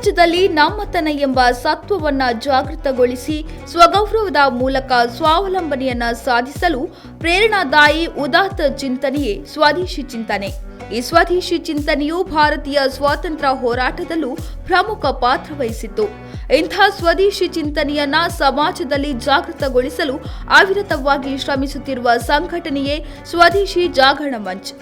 ಸಮಾಜದಲ್ಲಿ ನಮ್ಮತನ ಎಂಬ ಸತ್ವವನ್ನ ಜಾಗೃತಗೊಳಿಸಿ ಸ್ವಗೌರವದ ಮೂಲಕ ಸ್ವಾವಲಂಬನೆಯನ್ನ ಸಾಧಿಸಲು ಪ್ರೇರಣಾದಾಯಿ ಉದಾತ್ತ ಚಿಂತನೆಯೇ ಸ್ವದೇಶಿ ಚಿಂತನೆ. ಈ ಸ್ವದೇಶಿ ಚಿಂತನೆಯು ಭಾರತೀಯ ಸ್ವಾತಂತ್ರ್ಯ ಹೋರಾಟದಲ್ಲೂ ಪ್ರಮುಖ ಪಾತ್ರ ವಹಿಸಿತ್ತು. ಇಂಥ ಸ್ವದೇಶಿ ಚಿಂತನೆಯನ್ನ ಸಮಾಜದಲ್ಲಿ ಜಾಗೃತಗೊಳಿಸಲು ಅವಿರತವಾಗಿ ಶ್ರಮಿಸುತ್ತಿರುವ ಸಂಘಟನೆಯೇ ಸ್ವದೇಶಿ ಜಾಗರಣ ಮಂಚ್.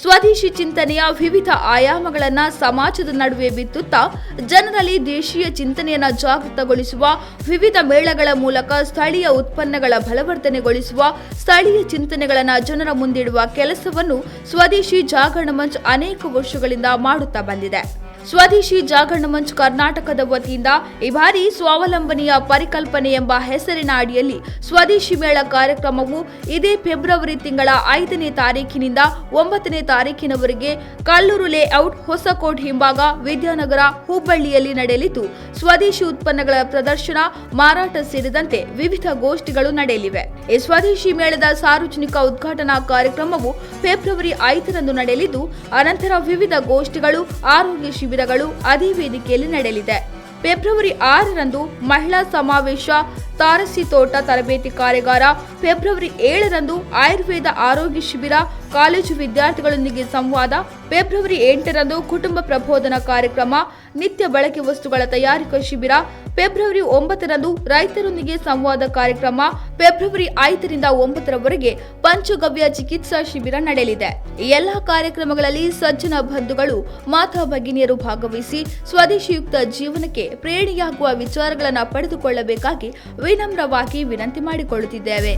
ಸ್ವದೇಶಿ ಚಿಂತನೆಯ ವಿವಿಧ ಆಯಾಮಗಳನ್ನು ಸಮಾಜದ ನಡುವೆ ಬಿತ್ತುತ್ತಾ ಜನರಲ್ಲಿ ದೇಶೀಯ ಚಿಂತನೆಯನ್ನು ಜಾಗೃತಗೊಳಿಸುವ ವಿವಿಧ ಮೇಳಗಳ ಮೂಲಕ ಸ್ಥಳೀಯ ಉತ್ಪನ್ನಗಳ ಬಲವರ್ಧನೆಗೊಳಿಸುವ ಸ್ಥಳೀಯ ಚಿಂತನೆಗಳನ್ನು ಜನರ ಮುಂದಿಡುವ ಕೆಲಸವನ್ನು ಸ್ವದೇಶಿ ಜಾಗರಣ ಮಂಚ್ ಅನೇಕ ವರ್ಷಗಳಿಂದ ಮಾಡುತ್ತಾ ಬಂದಿದೆ. ಸ್ವದೇಶಿ ಜಾಗರಣ ಮಂಚ್ ಕರ್ನಾಟಕದ ವತಿಯಿಂದ ಈ ಬಾರಿ ಸ್ವಾವಲಂಬನೆಯ ಪರಿಕಲ್ಪನೆ ಎಂಬ ಹೆಸರಿನ ಅಡಿಯಲ್ಲಿ ಸ್ವದೇಶಿ ಮೇಳ ಕಾರ್ಯಕ್ರಮವು ಇದೇ ಫೆಬ್ರವರಿ ತಿಂಗಳ ಐದನೇ ತಾರೀಕಿನಿಂದ ಒಂಬತ್ತನೇ ತಾರೀಕಿನವರೆಗೆ ಕಲ್ಲೂರು ಲೇಔಟ್ ಹೊಸಕೋಟ್ ಹಿಂಭಾಗ ವಿದ್ಯಾನಗರ ಹುಬ್ಬಳ್ಳಿಯಲ್ಲಿ ನಡೆಯಲಿದ್ದು, ಸ್ವದೇಶಿ ಉತ್ಪನ್ನಗಳ ಪ್ರದರ್ಶನ, ಮಾರಾಟ ಸೇರಿದಂತೆ ವಿವಿಧ ಗೋಷ್ಠಿಗಳು ನಡೆಯಲಿವೆ. ಈ ಸ್ವದೇಶಿ ಮೇಳದ ಸಾರ್ವಜನಿಕ ಉದ್ಘಾಟನಾ ಕಾರ್ಯಕ್ರಮವು ಫೆಬ್ರವರಿ ಐದರಂದು ನಡೆಯಲಿದ್ದು, ಅನಂತರ ವಿವಿಧ ಗೋಷ್ಠಿಗಳು ಆರೋಗ್ಯ ಶಿಬಿರಗಳು ಅದೇ ವೇದಿಕೆಯಲ್ಲಿ ನಡೆಯಲಿದೆ. ಫೆಬ್ರವರಿ ಆರರಂದು ಮಹಿಳಾ ಸಮಾವೇಶ, ತಾರಸಿ ತೋಟ ತರಬೇತಿ ಕಾರ್ಯಾಗಾರ, ಫೆಬ್ರವರಿ ಏಳರಂದು ಆಯುರ್ವೇದ ಆರೋಗ್ಯ ಶಿಬಿರ, ಕಾಲೇಜು ವಿದ್ಯಾರ್ಥಿಗಳೊಂದಿಗೆ ಸಂವಾದ, ಫೆಬ್ರವರಿ ಎಂಟರಂದು ಕುಟುಂಬ ಪ್ರಬೋಧನ ಕಾರ್ಯಕ್ರಮ, ನಿತ್ಯ ಬಳಕೆ ವಸ್ತುಗಳ ತಯಾರಿಕಾ ಶಿಬಿರ ಫೆಬ್ರವರಿ ಒಂಬತ್ತರಂದು ರೈತರೊಂದಿಗೆ ಸಂವಾದ ಕಾರ್ಯಕ್ರಮ ಫೆಬ್ರವರಿ ಐದರಿಂದ ಒಂಬತ್ತರವರೆಗೆ ಪಂಚಗವ್ಯ ಚಿಕಿತ್ಸಾ ಶಿಬಿರ ನಡೆಯಲಿದೆ. ಎಲ್ಲಾ ಕಾರ್ಯಕ್ರಮಗಳಲ್ಲಿ ಸಜ್ಜನ ಬಂಧುಗಳು, ಮಾತಾ ಭಗಿನಿಯರು ಭಾಗವಹಿಸಿ ಸ್ವದೇಶಿಯುಕ್ತ ಜೀವನಕ್ಕೆ ಪ್ರೇರಣೆಯಾಗುವ ವಿಚಾರಗಳನ್ನು ಪಡೆದುಕೊಳ್ಳಬೇಕಾಗಿ ವಿನಮ್ರವಾಗಿ ವಿನಂತಿ ಮಾಡಿಕೊಳ್ಳುತ್ತಿದ್ದೇವೆ.